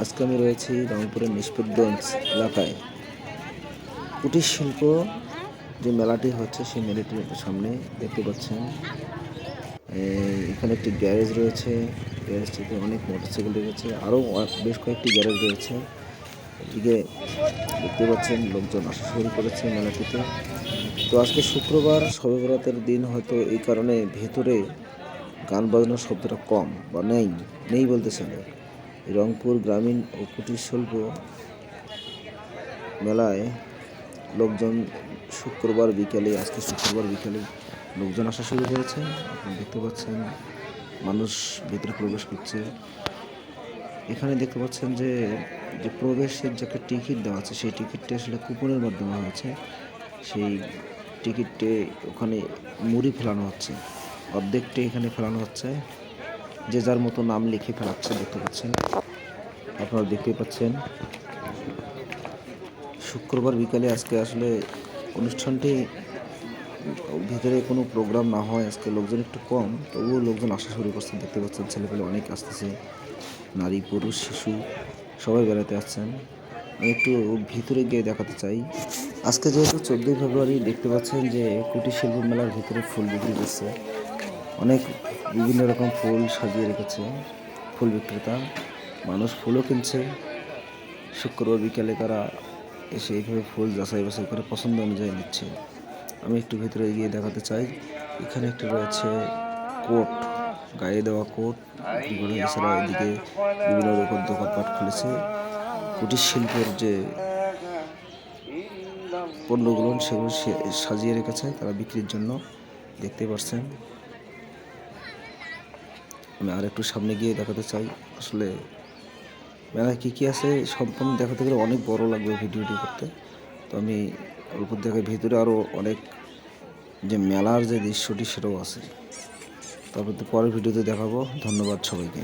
আজকে আমি রয়েছি রংপুরের নিষ্পতগঞ্জ এলাকায়। কুটির শিল্প যে মেলাটি হচ্ছে, সেই মেলাটির সামনে দেখতে পাচ্ছেন। এখানে একটি গ্যারেজ রয়েছে। গ্যারেজটিতে অনেক মোটরসাইকেল রয়েছে। আরও বেশ কয়েকটি গ্যারেজ রয়েছে। এদিকে দেখতে পাচ্ছেন, লোকজন আসা শুরু করেছে মেলাটিতে। তো আজকে শুক্রবার শবে বরাতের দিন হয়তো এই কারণে ভেতরে গান বাজনার শব্দটা কম বা নেই নেই বলতে চলে রংপুর গ্রামীণ ও কুটির শিল্প মেলায় লোকজন শুক্রবার বিকেলে, আজকে শুক্রবার বিকেলে লোকজন আসা শুরু করেছে। আপনি দেখতে পাচ্ছেন, মানুষ ভিতরে প্রবেশ করছে। এখানে দেখতে পাচ্ছেন যে যে প্রবেশের যে একটা টিকিট দেওয়া আছে, সেই টিকিটটা আসলে কুপনের মাধ্যমে হয়েছে। সেই টিকিটে ওখানে মুড়ি ফেলানো হচ্ছে। অর্ধেকটি এখানে ফেলানো হচ্ছে। যে যার মতো নাম লিখে ফেলাচ্ছে, দেখতে পাচ্ছেন। আপনারা দেখতে পাচ্ছেন। শুক্রবার বিকালে আজকে আসলে অনুষ্ঠানটি ভিতরে কোনো প্রোগ্রাম না হয়, আজকে লোকজন একটু কম, তবুও লোকজন আসা শুরু করছেন দেখতে পাচ্ছেন, ছেলেপেলে অনেক আসতেছে, নারী, পুরুষ, শিশু, সবাই বেড়াতে আসছেন। একটু ভিতরে গিয়ে দেখাতে চাই। আজকে যেহেতু চোদ্দোই ফেব্রুয়ারি, দেখতে পাচ্ছেন যে কুটির শিল্প মেলার ভিতরে ফুল বিক্রি করছে অনেক বিভিন্ন রকম ফুল সাজিয়ে রেখেছে, ফুল বিক্রেতা। মানুষ ফুলও কিনছে। শুক্রবার বিকালে তারা এসে এইভাবে ফুল যাচাই বাছাই করে পছন্দ অনুযায়ী নিচ্ছে। আমি একটু ভেতরে গিয়ে দেখাতে চাই, এখানে একটা রয়েছে কোট, গায়ে দেওয়া কোট। করে এছাড়া এদিকে বিভিন্ন রকম দোকানপাট খুলেছে। কুটির শিল্পের যে পণ্যগুলো সেগুলো সাজিয়ে রেখেছে, তারা বিক্রির জন্য। দেখতে পাচ্ছেন। আমি আর একটু সামনে গিয়ে দেখাতে চাই। আসলে মেলায় কী কী আছে সম্পূর্ণ দেখাতে গেলে অনেক বড় লাগবে ভিডিওটি করতে। তো আমি অল্প দেখার ভিতরে আরও অনেক যে মেলার যে দৃশ্যটি সেটাও আছে। তারপর তো পরের ভিডিওতে দেখাবো। ধন্যবাদ সবাইকে।